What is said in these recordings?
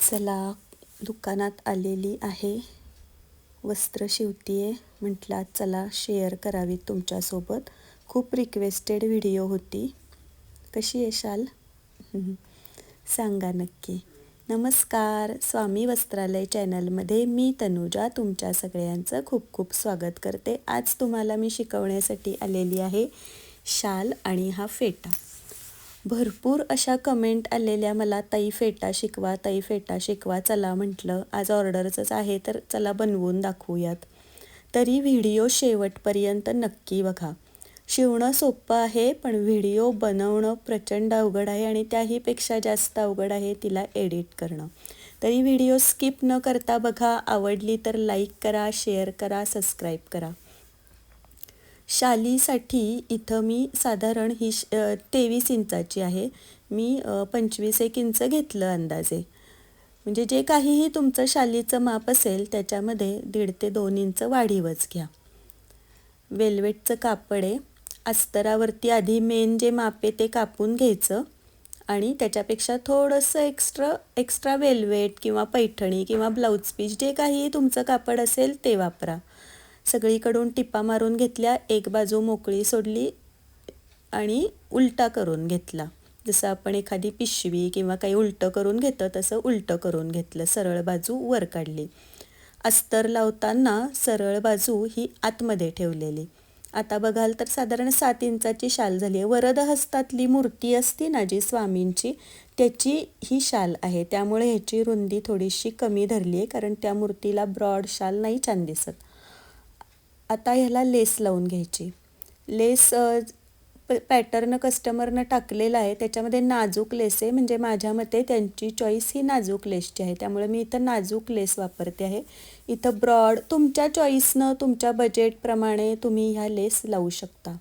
चला दुकानात आलेली आहे. वस्त्र शिवतीये म्हटला चला शेअर करावी तुमच्यासोबत. खूप रिक्वेस्टेड व्हिडिओ होती. कशी आहे शाल? सांगा नक्की. नमस्कार स्वामी वस्त्रालय चॅनलमध्ये मी तनुजा तुमच्या सगळ्यांचं खूप खूप स्वागत करते. आज तुम्हाला मी शिकवण्यासाठी आलेली आहे शाल आणि हा फेटा. भरपूर अशा कमेंट आलेल्या मला ताई फेटा शिकवा ताई फेटा शिकवा चला म्हटलं. आज ऑर्डरचंच आहे तर चला बनवून दाखवूयात. तरी व्हिडिओ शेवटपर्यंत नक्की बघा. शिवणं सोपं आहे पण व्हिडिओ बनवणं प्रचंड अवघड आहे आणि त्याहीपेक्षा जास्त अवघड आहे तिला एडिट करणं. तरी व्हिडिओ स्किप न करता बघा. आवडली तर लाईक करा शेअर करा सबस्क्राईब करा. शालीसाठी इथं मी साधारण ही श तेवीस इंचाची आहे. मी पंचवीस एक इंच घेतलं अंदाजे. म्हणजे जे काहीही तुमचं शालीचं माप असेल त्याच्यामध्ये दीड ते दोन इंच वाढीवच घ्या. वेल्वेटचं कापड आहे. अस्तरावरती आधी मेन जे माप आहे ते कापून घ्यायचं. आणि त्याच्यापेक्षा थोडंसं एक्स्ट्रा एक्स्ट्रा वेल्वेट किंवा पैठणी किंवा ब्लाऊज पीस जे काही तुमचं कापड असेल ते वापरा. सगळीकडून टिपा मारून घेतल्या एक बाजू मोकळी सोडली आणि उलटा करून घेतला. जसं आपण एखादी पिशवी किंवा काही उलटं करून घेतं तसं उलटं करून घेतलं सरळ बाजू वर काढली. अस्तर लावताना सरळ बाजू ही आतमध्ये ठेवलेली. आता बघाल तर साधारण सात इंचाची शाल झाली आहे. वरद हस्तातली मूर्ती असती ना जी स्वामींची त्याची ही शाल आहे. त्यामुळे ह्याची रुंदी थोडीशी कमी धरली आहे कारण त्या मूर्तीला ब्रॉड शाल नाही छान दिसत. आता ह्याला लेस लावून घ्यायची. लेस प पॅटर्न कस्टमरनं टाकलेला आहे. त्याच्यामध्ये नाजूक लेस आहे. म्हणजे माझ्या मते त्यांची चॉईस ही नाजूक लेसची आहे. त्यामुळे मी इथं नाजूक लेस वापरते आहे. इथं ब्रॉड तुमच्या चॉईसनं तुमच्या बजेटप्रमाणे तुम्ही ह्या लेस लावू शकता.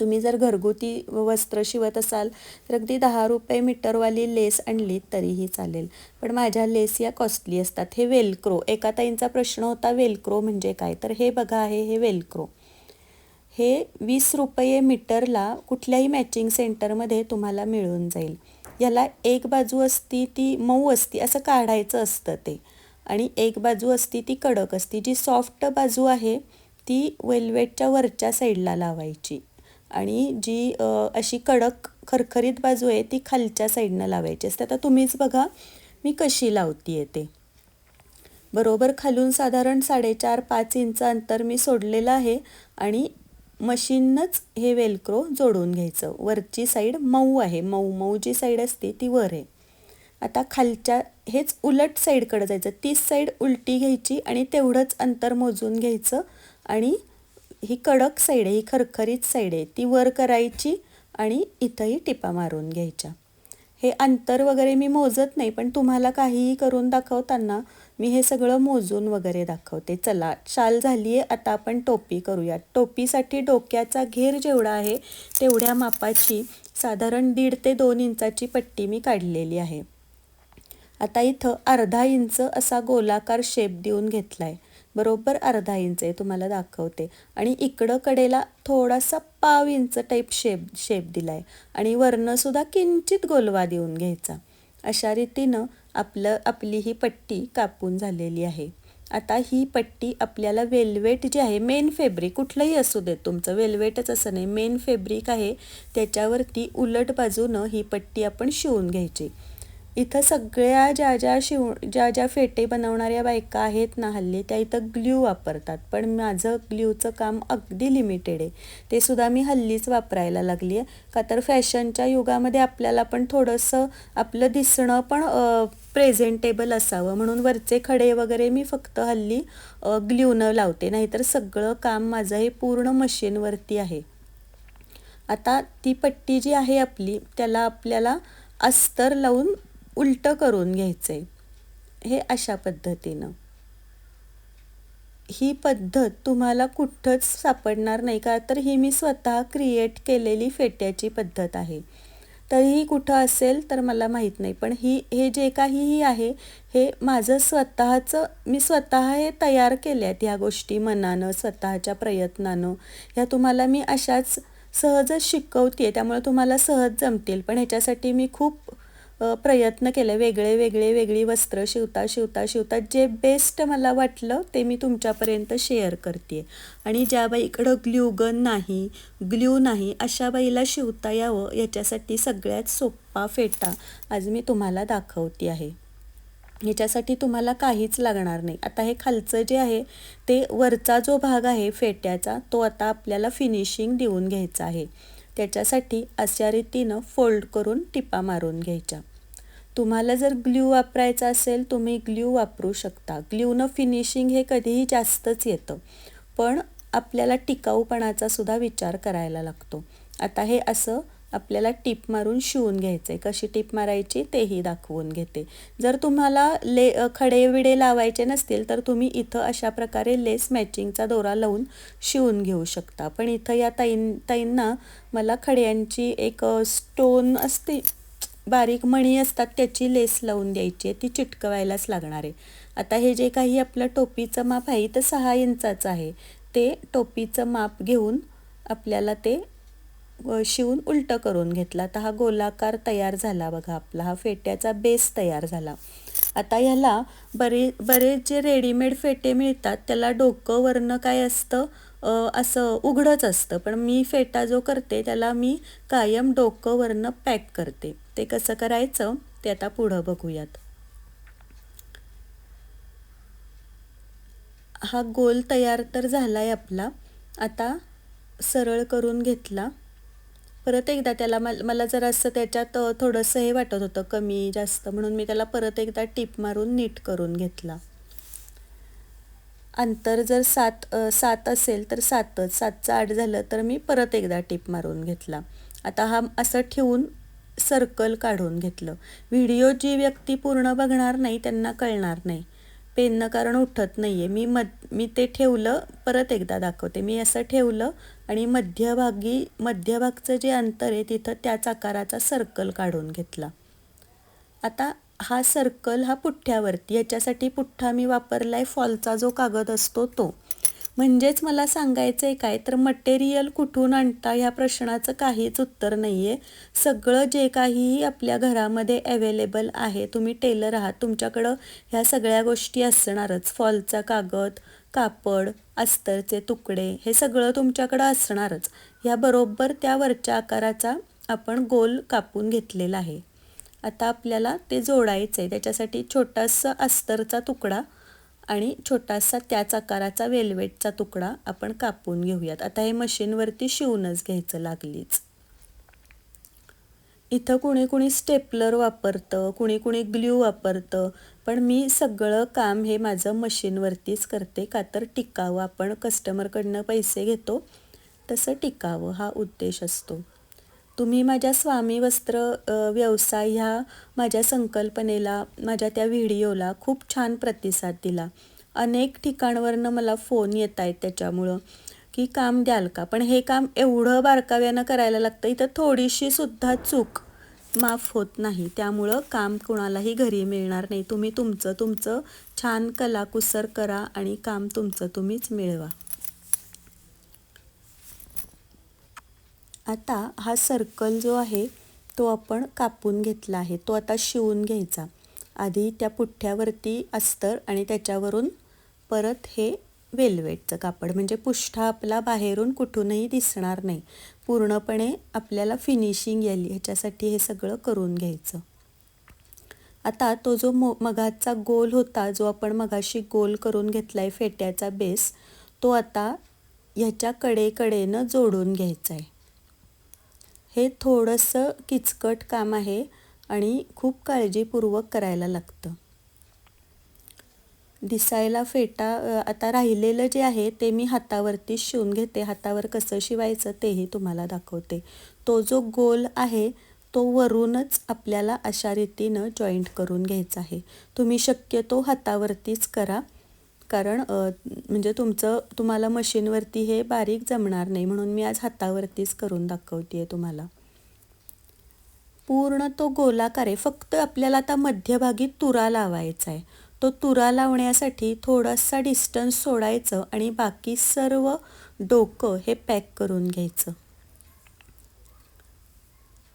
तुम्ही जर घरगुती वस्त्र शिवत असाल तर अगदी दहा रुपये मीटरवाली लेस आणली तरीही चालेल. पण माझ्या लेस या कॉस्टली असतात. हे वेलक्रो एका ताईंचा प्रश्न होता वेलक्रो म्हणजे काय? तर हे बघा आहे हे वेलक्रो हे वीस रुपये मीटरला कुठल्याही मॅचिंग सेंटरमध्ये तुम्हाला मिळून जाईल. याला एक बाजू असती ती मऊ असती असं काढायचं असतं ते. आणि एक बाजू असती ती कडक असती. जी सॉफ्ट बाजू आहे ती वेल्वेटच्या वरच्या साईडला लावायची. आणि जी अशी कडक खरखरीत बाजू आहे ती खालच्या साईडनं लावायची असते. आता तुम्हीच बघा मी कशी लावती आहे ते. बरोबर खालून साधारण साडेचार पाच इंच अंतर मी सोडलेलं आहे आणि मशीननंच हे वेलक्रो जोडून घ्यायचं. वरची साईड मऊ आहे. मऊ मऊ जी साईड असते ती वर आहे. आता खालच्या हेच उलट साईडकडं जायचं. तीच साईड उलटी घ्यायची आणि तेवढंच अंतर मोजून घ्यायचं आणि ही कडक साईड आहे ही खरखरीत साईड आहे ती वर करायची आणि इथंही टिपा मारून घ्यायच्या. हे अंतर वगैरे मी मोजत नाही पण तुम्हाला काहीही करून दाखवताना मी हे सगळं मोजून वगैरे दाखवते. चला शाल झाली आहे आता आपण टोपी करूया टोपीसाठी डोक्याचा घेर जेवढा आहे तेवढ्या मापाची साधारण दीड ते दोन इंचाची पट्टी मी काढलेली आहे. आता इथं अर्धा इंच असा गोलाकार शेप देऊन घेतला आहे बरोबर अर्धा इंच आहे तुम्हाला दाखवते. आणि इकडं कडेला थोडासा पाव इंच टाईप शेप शेप दिला आहे आणि वरनंसुद्धा किंचित गोलवा देऊन घ्यायचा. अशा रीतीनं आपलं आपली ही पट्टी कापून झालेली आहे. आता ही पट्टी आपल्याला वेल्वेट जी आहे मेन फेब्रिक कुठलंही असू देत तुमचं वेल्वेटच असं नाही. मेन फेब्रिक आहे त्याच्यावरती उलट बाजूनं ही पट्टी आपण शिवून घ्यायची. इथं सगळ्या ज्या ज्या शिव ज्या ज्या फेटे बनवणाऱ्या बायका आहेत ना हल्ली त्या इथं ग्ल्यू वापरतात. पण माझं ग्ल्यूचं काम अगदी लिमिटेड आहे. ते सुद्धा मी हल्लीच वापरायला लागली आहे का तर फॅशनच्या युगामध्ये आपल्याला पण थोडंसं आपलं दिसणं पण प्रेझेंटेबल असावं. म्हणून वरचे खडे वगैरे मी फक्त हल्ली ग्ल्यूनं लावते. नाहीतर सगळं काम माझं हे पूर्ण मशीनवरती आहे. आता ती पट्टी जी आहे आपली त्याला आपल्याला अस्तर लावून उलटं करून घ्यायचं. आहे हे अशा पद्धतीनं. ही पद्धत तुम्हाला कुठंच सापडणार नाही का? तर ही मी स्वतः क्रिएट केलेली फेट्याची पद्धत आहे. तरीही कुठं असेल तर मला माहीत नाही. पण ही हे जे काहीही आहे हे माझं स्वतःचं मी स्वतः हे तयार केल्या आहेत ह्या गोष्टी मनानं स्वतःच्या प्रयत्नानं. ह्या तुम्हाला मी अशाच सहजच शिकवते त्यामुळे तुम्हाला सहज जमतील. पण ह्याच्यासाठी मी खूप प्रयत्न केले वेगळे वेगळे वेगळी वस्त्र शिवता शिवता शिवता. जे बेस्ट मला वाटलं ते मी तुमच्यापर्यंत शेअर करते आणि ज्या बाईकडं ग्ल्यू गन नाही ग्ल्यू नाही अशा बाईला शिवता यावं याच्यासाठी सगळ्यात सोपा फेटा आज मी तुम्हाला दाखवते आहे. याच्यासाठी तुम्हाला काहीच लागणार नाही. आता हे खालचं जे आहे ते वरचा जो भाग आहे फेट्याचा तो आता आपल्याला फिनिशिंग देऊन घ्यायचा आहे. त्याच्यासाठी अशा रीतीनं फोल्ड करून टिपा मारून घ्यायच्या. तुम्हाला जर ग्ल्यू वापरायचा असेल तुम्ही ग्ल्यू वापरू शकता. ग्ल्यूनं फिनिशिंग हे कधीही जास्तच येतं. पण आपल्याला टिकाऊपणाचा सुद्धा विचार करायला लागतो. आता हे असं आपल्याला टीप मारून शिवून घ्यायचं आहे कशी टिप मारायची तेही दाखवून घेते. जर तुम्हाला ले खडे विडे लावायचे नसतील तर तुम्ही इथं अशा प्रकारे लेस मॅचिंगचा दोरा लावून शिवून घेऊ शकता. पण इथं या ताईं ताईंना मला खड्यांची एक स्टोन असते बारीक मणी असतात त्याची लेस लावून द्यायची आहे. ती चिटकवायलाच लागणार आहे. आता हे जे काही आपलं टोपीचं माप आहे तर सहा इंचाचं आहे. ते टोपीचं माप घेऊन आपल्याला ते शिवून उलटं करून घेतला. तर हा गोलाकार तयार झाला बघा आपला. हा फेट्याचा बेस तयार झाला. आता ह्याला बरे बरेच जे रेडीमेड फेटे मिळतात त्याला डोकं वरनं काय असतं? असं उघडंच असतं. पण मी फेटा जो करते त्याला मी कायम डोकं वरनं पॅक करते. ते कसं करायचं? ते आता पुढं बघूयात. हा गोल तयार तर झाला आहे आपला. आता सरळ करून घेतला. परत एकदा त्याला मल मला जरा असं त्याच्यात थोडंसं हे वाटत होतं कमी जास्त म्हणून मी त्याला परत एकदा टीप मारून नीट करून घेतला. अंतर जर सात सात असेल तर सातच सातचं आठ झालं तर मी परत एकदा टीप मारून घेतला. आता हा असं ठेवून सर्कल काढून घेतलं. व्हिडिओ जी व्यक्ती पूर्ण बघणार नाही त्यांना कळणार नाही. पेननं कारण उठत नाही आहे मी मध मी ते ठेवलं परत एकदा दाखवते. मी असं ठेवलं आणि मध्यभागी मध्यभागचं जे अंतर आहे तिथं त्याच आकाराचा सर्कल काढून घेतला. आता हा सर्कल हा पुठ्ठ्यावरती याच्यासाठी पुठ्ठा मी वापरला आहे फॉलचा जो कागद असतो तो. म्हणजेच मला सांगायचं आहे काय? तर मटेरियल कुठून आणता ह्या प्रश्नाचं काहीच उत्तर नाही आहे सगळं जे काहीही आपल्या घरामध्ये अवेलेबल आहे तुम्ही टेलर आहात. तुमच्याकडं ह्या सगळ्या गोष्टी असणारच. फॉलचा कागद कापड अस्तरचे तुकडे हे सगळं तुमच्याकडं असणारच. ह्याबरोबर त्या वरच्या आकाराचा आपण गोल कापून घेतलेला आहे. आता आपल्याला ते जोडायचं आहे त्याच्यासाठी छोटासा अस्तरचा तुकडा आणि छोटासा त्याच आकाराचा वेलवेटचा तुकडा आपण कापून घेऊयात. आता हे मशीनवरती शिवूनच घ्यायचं लागलीच. इथं कुणी कुणी स्टेपलर वापरतं कुणी कुणी ग्ल्यू वापरतं पण मी सगळं काम हे माझं मशीनवरतीच करते का तर टिकावं. आपण कस्टमरकडनं पैसे घेतो तसं टिकावं हा उद्देश असतो. तुम्ही माझ्या स्वामी वस्त्र व्यवसाय ह्या माझ्या संकल्पनेला माझ्या त्या व्हिडिओला खूप छान प्रतिसाद दिला. अनेक ठिकाणवरनं मला फोन येत आहेत त्याच्यामुळं की काम द्याल का? पण हे काम एवढं बारकाव्यानं करायला लागतं इथं थोडीशी सुद्धा चूक माफ होत नाही. त्यामुळं काम कुणालाही घरी मिळणार नाही. तुम्ही तुमचं तुमचं छान कलाकुसर करा आणि काम तुमचं तुम्हीच मिळवा. आता हा सर्कल जो आहे तो आपण कापून घेतला आहे. तो आता शिवून घ्यायचा. आधी त्या पुठ्ठ्यावरती अस्तर आणि त्याच्यावरून परत हे वेलवेटचं कापड. म्हणजे पुष्ठा आपला बाहेरून कुठूनही दिसणार नाही. पूर्णपणे आपल्याला फिनिशिंग यायली. ह्याच्यासाठी हे सगळं करून घ्यायचं. आता तो जो मो मगाचा गोल होता जो आपण मगाशी गोल करून घेतला आहे फेट्याचा बेस तो आता ह्याच्या कडेकडेनं जोडून घ्यायचा आहे हे थोडंसं किचकट काम आहे आणि खूप काळजीपूर्वक करायला लागतं. दिसायला फेटा आता राहिलेलं जे आहे ते मी हातावरतीच शिवून घेते. हातावर कसं शिवायचं तेही तुम्हाला दाखवते. तो जो गोल आहे तो वरूनच आपल्याला अशा रीतीनं जॉईंट करून घ्यायचा आहे. तुम्ही शक्यतो हातावरतीच करा. कारण म्हणजे तुमचं तुम्हाला मशीनवरती हे बारीक जमणार नाही म्हणून मी आज हातावरतीच करून दाखवते आहे तुम्हाला. पूर्ण तो गोलाकार आहे. फक्त आपल्याला आता मध्यभागी तुरा लावायचा आहे. तो तुरा लावण्यासाठी थोडासा डिस्टन्स सोडायचं आणि बाकी सर्व डोकं हे पॅक करून घ्यायचं.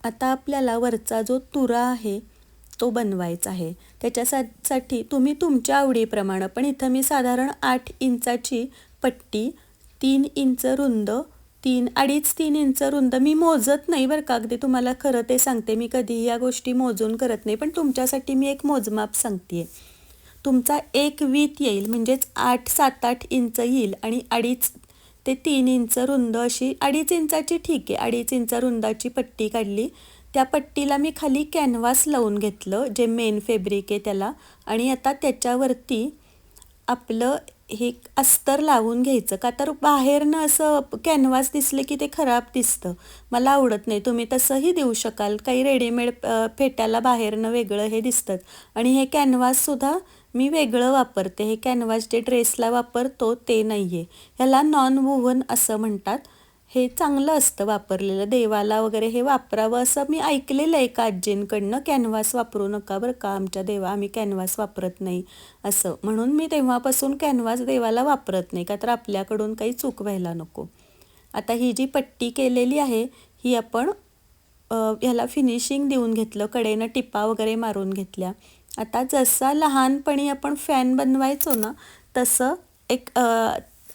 आता आपल्याला वरचा जो तुरा आहे तो बनवायचा आहे. त्याच्यासाठी तुम्ही तुमच्या आवडीप्रमाणे पण इथं मी साधारण आठ इंचाची पट्टी तीन इंच रुंद तीन अडीच तीन इंच रुंद मी मोजत नाही बरं का. अगदी तुम्हाला खरं ते सांगते. मी कधीही या गोष्टी मोजून करत नाही पण तुमच्यासाठी मी एक मोजमाप सांगते तुमचा एक वीत येईल म्हणजेच आठ सात आठ इंच येईल आणि अडीच ते तीन इंच रुंद अशी अडीच इंचाची ठीक आहे. अडीच इंच रुंदाची पट्टी काढली त्या पट्टीला मी खाली कॅनव्हास लावून घेतलं जे मेन फेब्रिक आहे त्याला. आणि आता त्याच्यावरती आपलं हे अस्तर लावून घ्यायचं. का तर बाहेरनं असं कॅनव्हास दिसलं की ते खराब दिसतं. मला आवडत नाही. तुम्ही तसंही देऊ शकाल. काही रेडीमेड फेट्याला बाहेरनं वेगळं हे दिसतं. आणि हे कॅनव्हाससुद्धा मी वेगळं वापरते. हे कॅनव्हास जे ड्रेसला वापरतो ते नाही आहे ह्याला नॉन वुव्हन असं म्हणतात. हे चांगलं असतं वापरलेलं. देवाला वगैरे हे वापरावं असं मी ऐकलेलं आहे का आजींकडनं कॅनव्हास वापरू नका बरं का? आमच्या देवा आम्ही कॅनव्हास वापरत नाही असं. म्हणून मी तेव्हापासून कॅनव्हास देवाला वापरत नाही का? तर आपल्याकडून काही चूक व्हायला नको. आता ही जी पट्टी केलेली आहे ही आपण ह्याला फिनिशिंग देऊन घेतलं कडेनं टिपा वगैरे मारून घेतल्या. आता जसा लहानपणी आपण फॅन बनवायचो ना तसं एक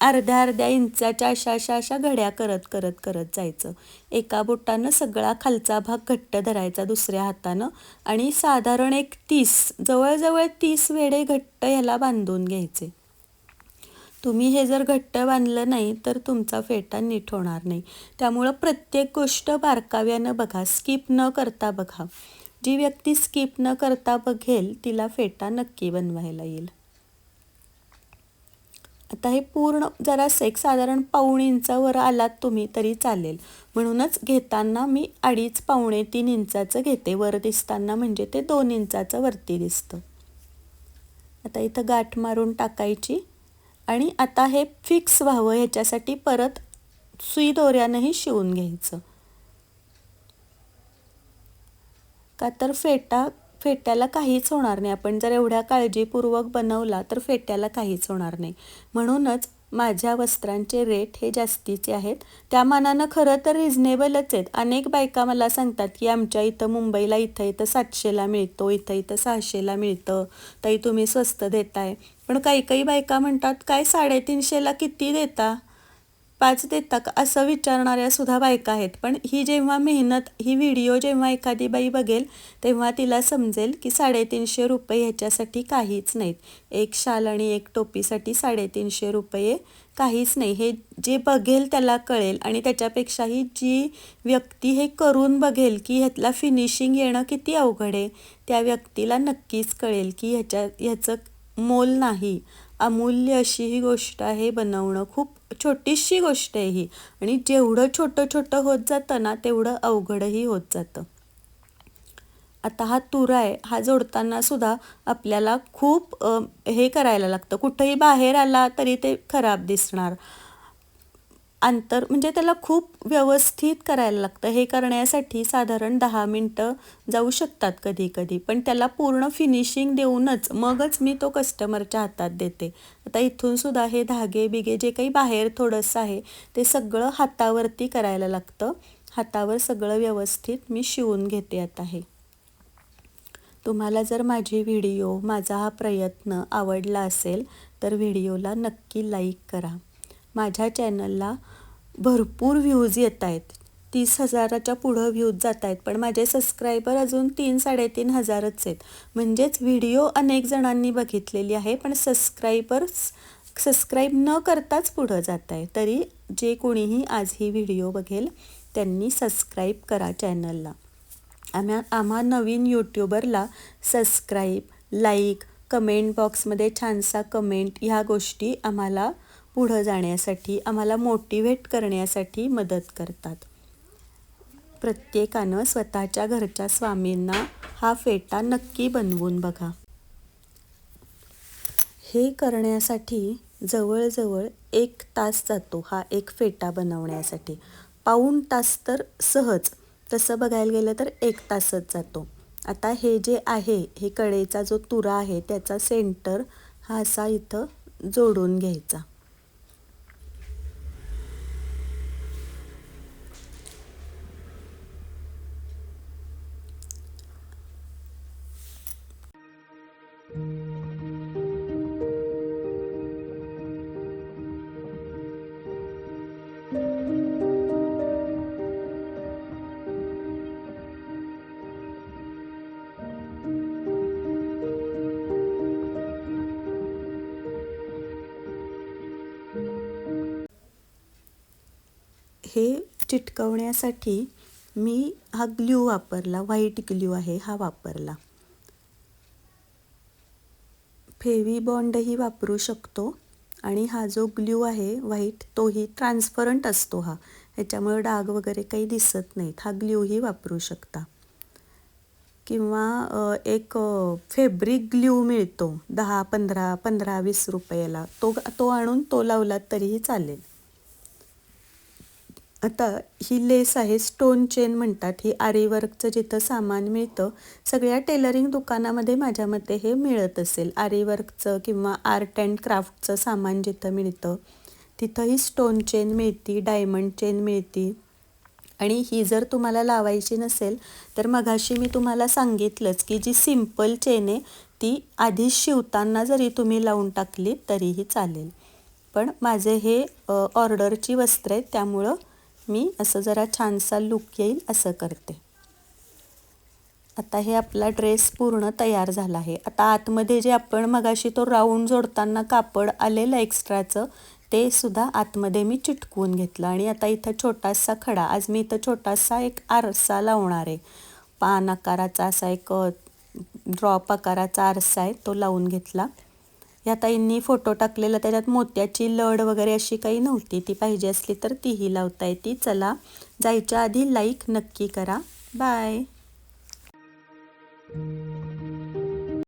अर्ध्या अर्ध्या इंचाच्या अशा अशा अशा घड्या करत करत करत जायचं. एका बोटानं सगळा खालचा भाग घट्ट धरायचा दुसऱ्या हातानं आणि साधारण एक तीस जवळजवळ तीस वेळे घट्ट ह्याला बांधून घ्यायचे. तुम्ही हे जर घट्ट बांधलं नाही तर तुमचा फेटा नीट होणार नाही. त्यामुळं प्रत्येक गोष्ट बारकाव्यानं बघा स्किप न करता बघा. जी व्यक्ती स्किप न करता बघेल तिला फेटा नक्की बनवायला येईल. आता हे पूर्ण जरासं एक साधारण पाऊण इंचावर आलात तुम्ही तरी चालेल. म्हणूनच घेताना मी अडीच पावणे तीन इंचाचं घेते. वर दिसताना म्हणजे ते दोन इंचाचं वरती दिसतं. आता इथं गाठ मारून टाकायची. आणि आता हे फिक्स व्हावं ह्याच्यासाठी परत सुई दोऱ्यानंही शिवून घ्यायचं. का तर फेटा फेट्याला काहीच होणार नाही. आपण जर एवढ्या काळजीपूर्वक बनवला तर फेट्याला काहीच होणार नाही. म्हणूनच माझ्या वस्त्रांचे रेट हे जास्तीचे आहेत. त्या मानानं खरं तर रिझनेबलच आहेत. अनेक बायका मला सांगतात की आमच्या इथं मुंबईला इथं इथं सातशेला मिळतो इथं इथं सहाशेला मिळतं. ताई तुम्ही स्वस्त देताय. पण काही काही बायका म्हणतात काय साडेतीनशेला किती देता? पाच देता का असं विचारणाऱ्या सुद्धा बायका आहेत. पण ही जेव्हा मेहनत ही व्हिडिओ जेव्हा एखादी बाई बघेल तेव्हा तिला समजेल की साडेतीनशे रुपये ह्याच्यासाठी काहीच नाहीत. एक शाल आणि एक टोपीसाठी साडेतीनशे रुपये काहीच नाही. हे जे बघेल त्याला कळेल आणि त्याच्यापेक्षाही जी व्यक्ती हे करून बघेल की ह्यातला फिनिशिंग येणं किती अवघड आहे त्या व्यक्तीला नक्कीच कळेल की ह्याच्या ह्याचं मोल नाही. अमूल्य अशी ही गोष्ट आहे बनवणं. खूप छोटीशी गोष्ट आहे ही. आणि जेवढं छोटं छोटं होत जातं ना तेवढं अवघडही होत जातं. आता हा तुरा आहे हा जोडताना सुद्धा आपल्याला खूप हे करायला लागतं. कुठंही बाहेर आला तरी ते खराब दिसणार. अंतर म्हणजे त्याला खूप व्यवस्थित करायला लागतं. हे करण्यासाठी साधारण दहा मिनटं जाऊ शकतात कधी कधी. पण त्याला पूर्ण फिनिशिंग देऊनच मगच मी तो कस्टमरच्या हातात देते. आता इथून सुद्धा हे धागे बिगे जे काही बाहेर थोडंसं आहे ते सगळं हातावरती करायला लागतं. हातावर सगळं व्यवस्थित मी शिवून घेते आता हे. तुम्हाला जर माझी व्हिडिओ माझा हा प्रयत्न आवडला असेल तर व्हिडिओला नक्की लाईक करा. माझ्या चॅनलला भरपूर व्ह्यूज येत आहेत. तीस हजाराच्या पुढं व्ह्यूज जात आहेत पण माझे सबस्क्रायबर अजून तीन साडेतीन हजारच आहेत. म्हणजेच व्हिडिओ अनेक जणांनी बघितलेली आहे पण सबस्क्रायबर्स सबस्क्राईब न करताच पुढं जात आहे. तरी जे कोणीही आज ही व्हिडिओ बघेल त्यांनी सबस्क्राईब करा चॅनलला. आम्हा आम्हा नवीन यूट्यूबरला सबस्क्राईब लाईक कमेंट बॉक्समध्ये छानसा कमेंट ह्या गोष्टी आम्हाला पुढं जाण्यासाठी आम्हाला मोटिवेट करण्यासाठी मदत करतात. प्रत्येकानं स्वतःच्या घरच्या स्वामींना हा फेटा नक्की बनवून बघा. हे करण्यासाठी जवळजवळ एक तास जातो हा एक फेटा बनवण्यासाठी. पाऊण तास तर सहज तसं बघायला गेलं तर एक तासच जातो. आता हे जे आहे हे कडेचा जो तुरा आहे त्याचा सेंटर हा असा इथं जोडून घ्यायचा. हे चिटकवण्यासाठी मी हा ग्ल्यू वापरला व्हाईट ग्ल्यू आहे हा वापरला. फेवी बॉन्डही वापरू शकतो आणि हा जो ग्ल्यू आहे व्हाईट तोही ट्रान्सपरंट असतो हा. ह्याच्यामुळे डाग वगैरे काही दिसत नाहीत. हा ग्ल्यूही वापरू शकता. किंवा एक फेब्रिक ग्ल्यू मिळतो. दहा पंधरा पंधरा वीस रुपयाला. तो तो आणून तो लावला तरीही चालेल. आता ही लेस आहे स्टोन चेन म्हणतात. ही आरीवर्कचं जिथं सामान मिळतं सगळ्या टेलरिंग दुकानामध्ये माझ्या मते हे मिळत असेल. आरीवर्कचं किंवा आर्ट अँड क्राफ्टचं सामान जिथं मिळतं तिथं ही स्टोन चेन मिळती डायमंड चेन मिळती. आणि ही जर तुम्हाला लावायची नसेल तर मघाशी मी तुम्हाला सांगितलंच की जी सिंपल चेन आहे ती आधी शिवताना जरी तुम्ही लावून टाकली तरीही चालेल. पण माझे हे ऑर्डरची वस्त्र आहेत त्यामुळं मी असं जरा छानसा लुक येईल असं करते. आता हे आपला ड्रेस पूर्ण तयार झाला आहे. आता आतमध्ये जे आपण मगाशी तो राऊंड जोडताना कापड आलेलं एक्स्ट्राचं ते सुद्धा आतमध्ये मी चिटकवून घेतलं. आणि आता इथं छोटासा खडा आज मी इथं छोटासा एक आरसा लावणार आहे. पान आकाराचा असा एक ड्रॉप आकाराचा आरसा आहे तो लावून घेतला. ह्या ताईंनी फोटो टाकलेला त्याच्यात मोत्याची लड वगैरे अशी काही नव्हती. ती पाहिजे असली तर तीही लावता येते चला जायच्या आधी लाईक नक्की करा. बाय